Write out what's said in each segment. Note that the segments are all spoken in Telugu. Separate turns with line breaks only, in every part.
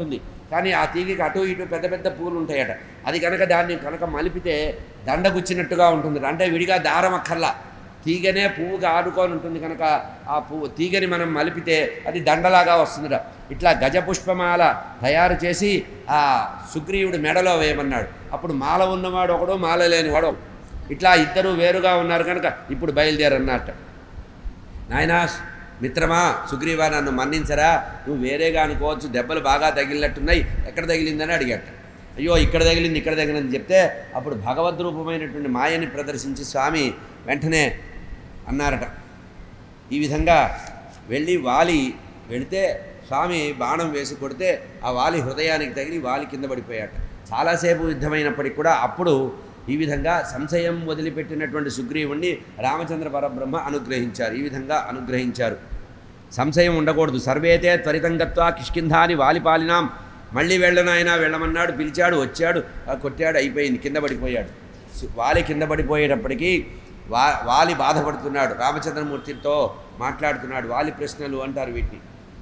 ఉంటుంది. కానీ ఆ తీగకి అటు ఇటు పెద్ద పెద్ద పూలు ఉంటాయట. అది కనుక దాన్ని కనుక మలిపితే దండగుచ్చినట్టుగా ఉంటుంది. అంటే విడిగా దారం అక్కర్లా. తీగనే పువ్వుకి ఆడుకొని ఉంటుంది కనుక ఆ పువ్వు తీగని మనం మలిపితే అది దండలాగా వస్తుందిట. ఇట్లా గజపుష్పమాల తయారు చేసి ఆ సుగ్రీవుడు మెడలో వేయమన్నాడు. అప్పుడు మాల ఉన్నవాడు ఒకడు మాల లేనివాడు వాడు ఇట్లా ఇద్దరు వేరుగా ఉన్నారు కనుక ఇప్పుడు బయలుదేరన్నట్ట నాయనా మిత్రమా సుగ్రీవా నన్ను మన్నించరా? నువ్వు వేరేగా అనుకోవచ్చు దెబ్బలు బాగా తగిలినట్టున్నాయి. ఎక్కడ తగిలిందని అడిగాట. అయ్యో ఇక్కడ తగిలింది ఇక్కడ తగిలిందని చెప్తే అప్పుడు భగవద్రూపమైనటువంటి మాయని ప్రదర్శించి స్వామి వెంటనే అన్నారట. ఈ విధంగా వెళ్ళి వాలి వెళితే స్వామి బాణం వేసి కొడితే ఆ వాలి హృదయానికి తగిలి వాలి కింద పడిపోయాట. చాలాసేపు యుద్ధమైనప్పటికి కూడా అప్పుడు ఈ విధంగా సంశయం వదిలిపెట్టినటువంటి సుగ్రీవుణ్ణి రామచంద్ర పరబ్రహ్మ అనుగ్రహించారు. ఈ విధంగా అనుగ్రహించారు. సంశయం ఉండకూడదు. సర్వేతే త్వరితంగత్వ కిష్కింధాని వాలిపాలినాం. మళ్ళీ వెళ్ళనాయన వెళ్ళమన్నాడు పిలిచాడు వచ్చాడు కొట్టాడు అయిపోయింది కింద పడిపోయాడు. వాలి కింద పడిపోయేటప్పటికీ వా వాలి బాధపడుతున్నాడు. రామచంద్రమూర్తితో మాట్లాడుతున్నాడు. వాలి ప్రశ్నలు అంటారు వీటిని.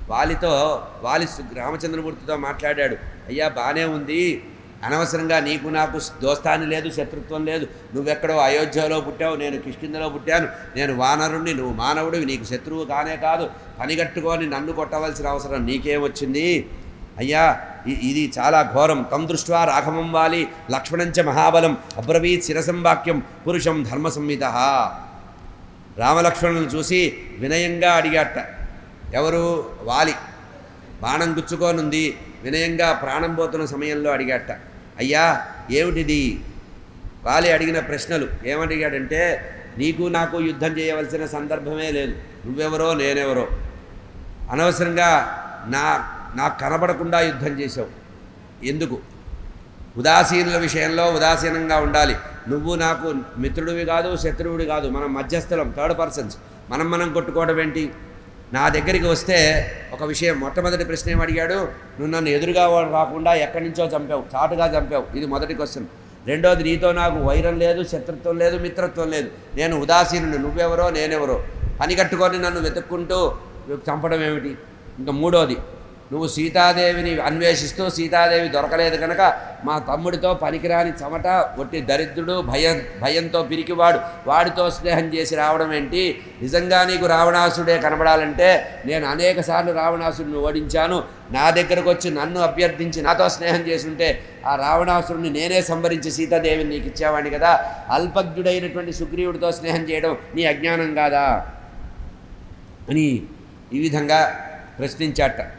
వాలితో వాలి రామచంద్రమూర్తితో మాట్లాడాడు. అయ్యా బాగానే ఉంది. అనవసరంగా నీకు నాకు దోస్తాని లేదు శత్రుత్వం లేదు. నువ్వెక్కడో అయోధ్యలో పుట్టావు నేను కిష్కిందలో పుట్టాను. నేను వానరుణ్ణి నువ్వు మానవుడివి నీకు శత్రువు కానే కాదు. పనిగట్టుకొని నన్ను కొట్టవలసిన అవసరం నీకేమొచ్చింది అయ్యా ఇది చాలా ఘోరం. తం దృష్ట్వా రాఘవం వాలి లక్ష్మణంచ మహాబలం అబ్రవీత్ శిరసం వాక్యం పురుషం ధర్మ సంహిత. రామలక్ష్మణులను చూసి వినయంగా అడిగాట. ఎవరు? వాలి. బాణం గుచ్చుకోనుంది. వినయంగా ప్రాణం పోతున్న సమయంలో అడిగాట. అయ్యా ఏమిటిది? వాలి అడిగిన ప్రశ్నలు. ఏమడిగాడంటే నీకు నాకు యుద్ధం చేయవలసిన సందర్భమే లేదు. నువ్వెవరో నేనెవరో. అనవసరంగా నా నాకు కనబడకుండా యుద్ధం చేసావు ఎందుకు? ఉదాసీనుల విషయంలో ఉదాసీనంగా ఉండాలి. నువ్వు నాకు మిత్రుడివి కాదు శత్రువుడి కాదు. మనం మధ్యస్థలం థర్డ్ పర్సన్స్ మనం మనం కొట్టుకోవడం ఏంటి? నా దగ్గరికి వస్తే ఒక విషయం మొట్టమొదటి ప్రశ్న ఏమడిగాడు అడిగాడు? నువ్వు నన్ను ఎదురుగా రాకుండా ఎక్కడి నుంచో చంపావు చాటుగా చంపావు. ఇది మొదటి క్వశ్చన్. రెండోది నీతో నాకు వైరం లేదు శత్రుత్వం లేదు మిత్రత్వం లేదు. నేను ఉదాసీనుడు నువ్వెవరో నేనెవరో. పని కట్టుకొని నన్ను వెతుక్కుంటూ చంపడం ఏమిటి? ఇంకా మూడోది నువ్వు సీతాదేవిని అన్వేషిస్తూ సీతాదేవి దొరకలేదు కనుక మా తమ్ముడితో పనికిరాని చెమట ఒట్టి దరిద్రుడు భయ భయంతో పిరికివాడు. వాడితో స్నేహం చేసి రావడం ఏంటి? నిజంగా నీకు రావణాసుడే కనబడాలంటే నేను అనేక సార్లు రావణాసుడిని ఓడించాను. నా దగ్గరకు వచ్చి నన్ను అభ్యర్థించి నాతో స్నేహం చేసుంటే ఆ రావణాసురుని నేనే సంభరించి సీతాదేవిని నీకు ఇచ్చేవాడిని కదా. అల్పజ్ఞుడైనటువంటి సుగ్రీవుడితో స్నేహం చేయడం నీ అజ్ఞానం కాదా? అని ఈ విధంగా ప్రశ్నించాట.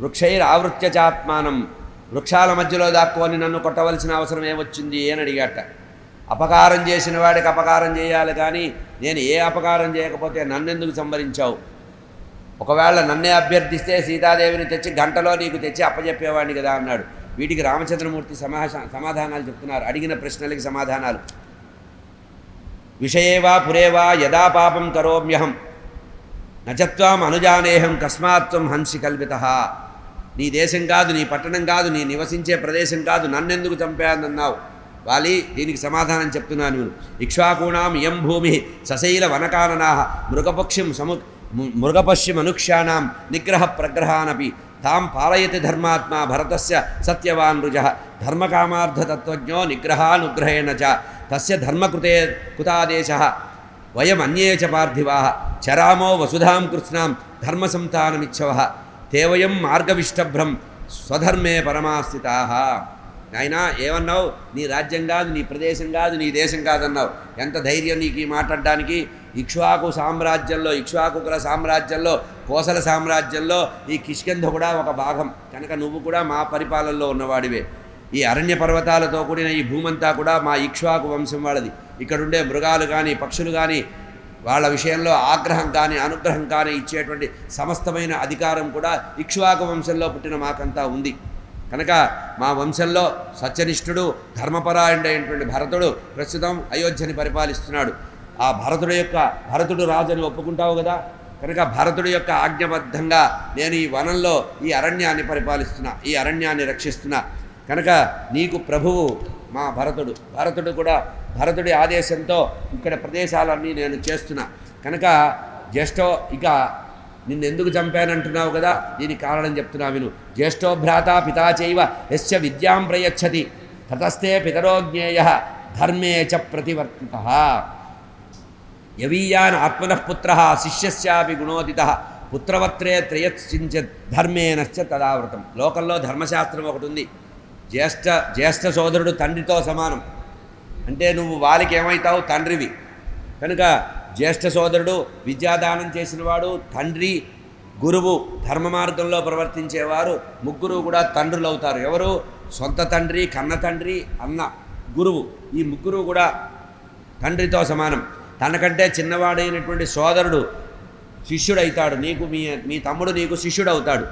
వృక్షైర్ ఆవృత్య చాత్మానం వృక్షాల మధ్యలో దాక్కొని నన్ను కొట్టవలసిన అవసరం ఏమొచ్చింది అని అడిగాట. అపకారం చేసిన వాడికి అపకారం చేయాలి కానీ నేను ఏ అపకారం చేయకపోతే నన్నెందుకు సంభరించావు ఒకవేళ నన్నే అభ్యర్థిస్తే సీతాదేవిని తెచ్చి గంటలో నీకు తెచ్చి అప్పచెప్పేవాడిని కదా అన్నాడు. వీటికి రామచంద్రమూర్తి సమాహ సమాధానాలు చెప్తున్నారు. అడిగిన ప్రశ్నలకి సమాధానాలు. విషయేవా పురేవా యదా పాపం కరోమ్యహం. నచత్వాం అనుజానేహం కస్మాత్వం హంసి కల్పిత. నీ దేశం కాదు నీ పట్టణం కాదు నీ నివసించే ప్రదేశం కాదు నన్నెందుకు చంపానన్నావు? వాలి దీనికి సమాధానం చెప్తున్నాను నేను. ఇక్ష్వాకూణాం ఇయం భూమి సశైల వనకాననా మృగపక్షిం సము ము- మృగపశ్యమనుక్ష్యాణం నిగ్రహ ప్రగ్రహానపి తాం పాలయతి ధర్మాత్మా భరతస్య సత్యవాన్ రుజ ధర్మకామార్థతత్వజ్ఞో నిగ్రహానుగ్రహేణ చ తస్య ధర్మకృతే కుతాదేశ వయమన్యే చ పార్థివా చరామో వసుధాం కృత్స్నాం ధర్మసంతానమిచ్చవ తేవయం మార్గవిష్టభ్రం స్వధర్మే పరమాస్థితా. నాయనా ఏమన్నావు? నీ రాజ్యం కాదు నీ ప్రదేశం కాదు నీ దేశం కాదన్నావు. ఎంత ధైర్యం నీకు ఈ మాట్లాడడానికి? ఇక్ష్వాకు సామ్రాజ్యంలో ఇక్ష్వాకుకుల సామ్రాజ్యంలో కోసల సామ్రాజ్యంలో ఈ కిష్కంధ కూడా ఒక భాగం. కనుక నువ్వు కూడా మా పరిపాలనలో ఉన్నవాడివే. ఈ అరణ్య పర్వతాలతో కూడిన ఈ భూమంతా కూడా మా ఇక్ష్వాకు వంశం వాళ్ళది ఇక్కడుండే మృగాలు కానీ పక్షులు కానీ వాళ్ళ విషయంలో ఆగ్రహం కానీ అనుగ్రహం కానీ ఇచ్చేటువంటి సమస్తమైన అధికారం కూడా ఇక్ష్వాకు వంశంలో పుట్టిన మాకంతా ఉంది. కనుక మా వంశంలో సత్యనిష్ఠుడు ధర్మపరాయణుడైనటువంటి భరతుడు ప్రస్తుతం అయోధ్యని పరిపాలిస్తున్నాడు. ఆ భరతుడు యొక్క భరతుడు రాజుని ఒప్పుకుంటావు కదా? కనుక భరతుడి యొక్క ఆజ్ఞబద్ధంగా నేను ఈ వనంలో ఈ అరణ్యాన్ని పరిపాలిస్తున్నా ఈ అరణ్యాన్ని రక్షిస్తున్నా. కనుక నీకు ప్రభువు మా భరతుడు. భరతుడు కూడా భరతుడి ఆదేశంతో ఇక్కడ ప్రదేశాలన్నీ నేను చేస్తున్నా. కనుక జ్యేష్ఠో ఇక నిన్ను ఎందుకు చంపానంటున్నావు కదా? దీనికి కారణం చెప్తున్నా విను. జ్యేష్ఠో భ్రాత పితా చైవ యశ్చ విద్యాం ప్రయచ్చతి. తతస్థే పితరో జ్ఞేయ ధర్మే చ ప్రతివర్తిత. యవీయాన్ ఆత్మనః పుత్ర గుణోదిత. పుత్రవత్రే త్రయశ్చించ ధర్మేనశ్చ తదావృతం. లోకంలో ధర్మశాస్త్రం ఒకటి ఉంది. జ్యేష్ఠ జ్యేష్ఠ సోదరుడు తండ్రితో సమానం. అంటే నువ్వు వాళ్ళకి ఏమవుతావు తండ్రివి. కనుక జ్యేష్ఠ సోదరుడు విద్యాదానం చేసినవాడు తండ్రి గురువు ధర్మ మార్గంలో ప్రవర్తించేవారు ముగ్గురు కూడా తండ్రులు అవుతారు ఎవరు? సొంత తండ్రి కన్న తండ్రి అన్న గురువు. ఈ ముగ్గురు కూడా తండ్రితో సమానం. తనకంటే చిన్నవాడైనటువంటి సోదరుడు శిష్యుడవుతాడు నీకు మీ మీ తమ్ముడు నీకు శిష్యుడు అవుతాడు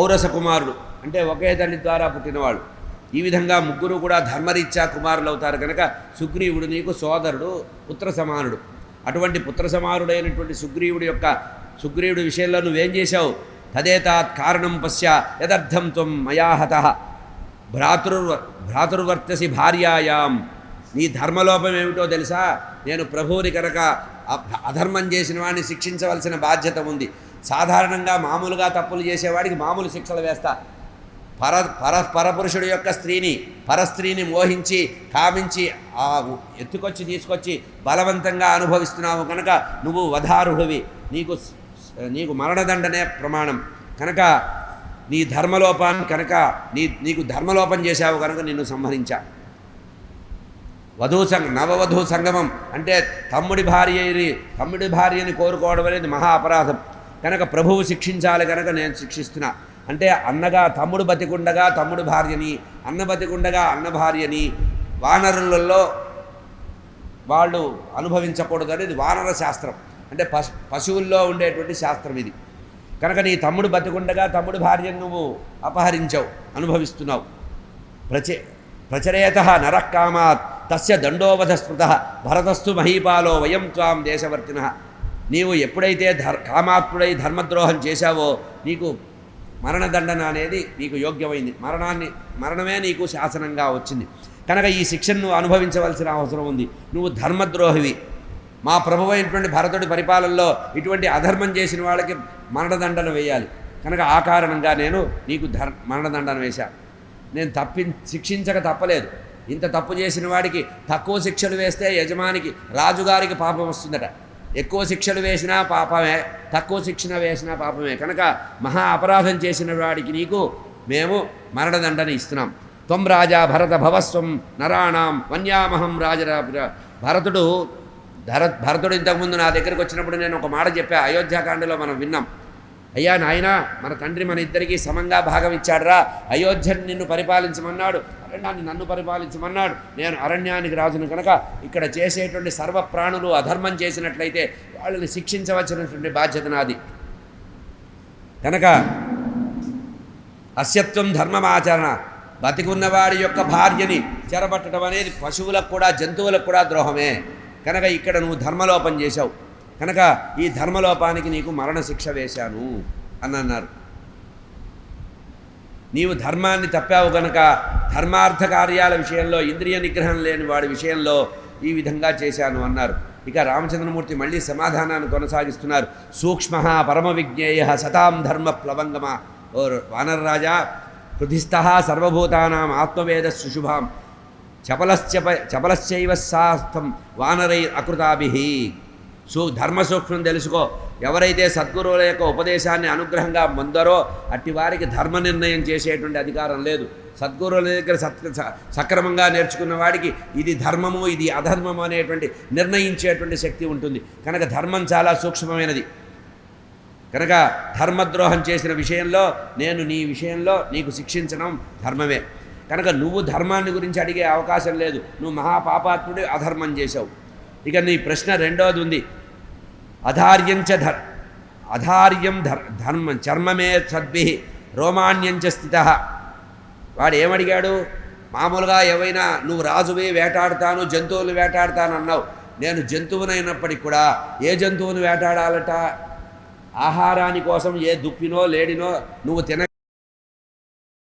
ఔరస కుమారుడు. అంటే ఒకే తండ్రి ద్వారా పుట్టినవాడు. ఈ విధంగా ముగ్గురు కూడా ధర్మరీత్యా కుమారులు అవుతారు కనుక సుగ్రీవుడు నీకు సోదరుడు పుత్ర సమానుడు. అటువంటి పుత్ర సమానుడైనటువంటి సుగ్రీవుడి యొక్క సుగ్రీవుడి విషయంలో నువ్వేం చేశావు? తదేతాత్ కారణం పశ్య యదర్థం త్వం మయాహత. భ్రాతృర్వ భ్రాతృవర్తసి భార్యాయాం. నీ ధర్మలోపం ఏమిటో తెలుసా? నేను ప్రభువుని కనుక అధర్మం చేసిన వాడిని శిక్షించవలసిన బాధ్యత ఉంది. సాధారణంగా మామూలుగా తప్పులు చేసేవాడికి మామూలు శిక్షలు వేస్తా. పర పర పరపురుషుడు యొక్క స్త్రీని పరస్త్రీని మోహించి కామించి ఆ ఎత్తుకొచ్చి తీసుకొచ్చి బలవంతంగా అనుభవిస్తున్నావు కనుక నువ్వు వధారుడివి. నీకు నీకు మరణదండనే ప్రమాణం. కనుక నీ ధర్మలోపాన్ని కనుక నీ నీకు ధర్మలోపం చేశావు కనుక నిన్ను సంహరించా. వధూ సంగ నవవధూ సంగమం అంటే తమ్ముడి భార్యని తమ్ముడి భార్యని కోరుకోవడం అనేది మహా అపరాధం. కనుక ప్రభువు శిక్షించాలి కనుక నేను శిక్షిస్తున్నా. అంటే అన్నగా తమ్ముడు బతికుండగా తమ్ముడు భార్యని అన్న బతికుండగా అన్న భార్యని వానరులలో వాళ్ళు అనుభవించకూడదు అనేది వానర శాస్త్రం. అంటే పశు పశువుల్లో ఉండేటువంటి శాస్త్రం ఇది. కనుక నీ తమ్ముడు బతికుండగా తమ్ముడు భార్యను నువ్వు అపహరించావు అనుభవిస్తున్నావు. ప్రచే ప్రచరేత నరకామాత్ తస్య దండోవధ స్మృత భరతస్థు మహీపాలో వయం త్వాం దేశవర్తిన. నీవు ఎప్పుడైతే ధర్ కామాత్ముడై ధర్మద్రోహం చేశావో నీకు మరణదండన అనేది నీకు యోగ్యమైంది. మరణాన్ని మరణమే నీకు శాసనంగా వచ్చింది. కనుక ఈ శిక్షను నువ్వు అనుభవించవలసిన అవసరం ఉంది. నువ్వు ధర్మద్రోహివి. మా ప్రభు అయినటువంటి భరతుడి పరిపాలనలో ఇటువంటి అధర్మం చేసిన వాళ్ళకి మరణదండన వేయాలి. కనుక ఆ కారణంగా నేను నీకు ధర్ మరణదండన వేశాను నేను తప్పి శిక్షించక తప్పలేదు. ఇంత తప్పు చేసిన వాడికి తక్కువ శిక్షలు వేస్తే యజమానికి రాజుగారికి పాపం వస్తుందట. ఎక్కువ శిక్షలు వేసినా పాపమే తక్కువ శిక్షణ వేసినా పాపమే. కనుక మహా అపరాధం చేసిన వాడికి నీకు మేము మరణదండన ఇస్తున్నాం. త్వం రాజా భరత భవస్వం నరాణం వన్యామహం రాజరా భరతుడు ధర భరతుడు ఇంతకుముందు నా దగ్గరికి వచ్చినప్పుడు నేను ఒక మాట చెప్పా అయోధ్యాకాండలో మనం విన్నాం. అయ్యా నాయనా మన తండ్రి మన ఇద్దరికీ సమంగా భాగం ఇచ్చాడురా. అయోధ్యని నిన్ను పరిపాలించమన్నాడు. అరణ్యాన్ని నన్ను పరిపాలించమన్నాడు. నేను అరణ్యానికి రాజును కనుక ఇక్కడ చేసేటువంటి సర్వ ప్రాణులు అధర్మం చేసినట్లయితే వాళ్ళని శిక్షించవలసినటువంటి బాధ్యత నాది. కనుక అస్యత్వం ధర్మమాచరణ బతికున్నవాడి యొక్క భార్యని చెరబట్టడం అనేది పశువులకు కూడా జంతువులకు కూడా ద్రోహమే. కనుక ఇక్కడ నువ్వు ధర్మలోపం చేశావు. కనుక ఈ ధర్మలోపానికి నీకు మరణశిక్ష వేశాను అని అన్నారు నీవు ధర్మాన్ని తప్పావు గనక ధర్మార్థ కార్యాల విషయంలో ఇంద్రియ నిగ్రహం లేని వాడి విషయంలో ఈ విధంగా చేశాను అన్నారు. ఇక రామచంద్రమూర్తి మళ్ళీ సమాధానాన్ని కొనసాగిస్తున్నారు. సూక్ష్మ పరమ విజ్ఞేయ సతాం ధర్మ ప్లవంగమ. ఓ వానర్రాజా హృదిస్థ సర్వభూతానాం ఆత్మవేద సుశుభాం చపలశ్చప చపలశ్చైవ సాస్థం వానరై అకృతాభి. సూ ధర్మ సూక్ష్మం తెలుసుకో. ఎవరైతే సద్గురువుల యొక్క ఉపదేశాన్ని అనుగ్రహంగా పొందరో అట్టి వారికి ధర్మ నిర్ణయం చేసేటువంటి అధికారం లేదు. సద్గురువుల దగ్గర సత్ స- సక్రమంగా నేర్చుకున్న వాడికి ఇది ధర్మము ఇది అధర్మము అనేటువంటి నిర్ణయించేటువంటి శక్తి ఉంటుంది. కనుక ధర్మం చాలా సూక్ష్మమైనది. కనుక ధర్మద్రోహం చేసిన విషయంలో నేను నీ విషయంలో నీకు శిక్షించడం ధర్మమే. కనుక నువ్వు ధర్మాన్ని గురించి అడిగే అవకాశం లేదు. నువ్వు మహాపాపాత్ముడి అధర్మం చేశావు. ఇక నీ ప్రశ్న రెండోది ఉంది. అధార్యంచ ధర్ అధార్యం ధర్ ధర్మం చర్మమే సద్భి రోమాణ్యంచ స్థిత. వాడు ఏమడిగాడు మామూలుగా ఏవైనా నువ్వు రాజువి వేటాడతాను జంతువులు వేటాడతాను అన్నావు. నేను జంతువునైనప్పటికి కూడా ఏ జంతువును వేటాడాలట? ఆహారాని కోసం ఏ దుప్పినో లేడినో నువ్వు తిన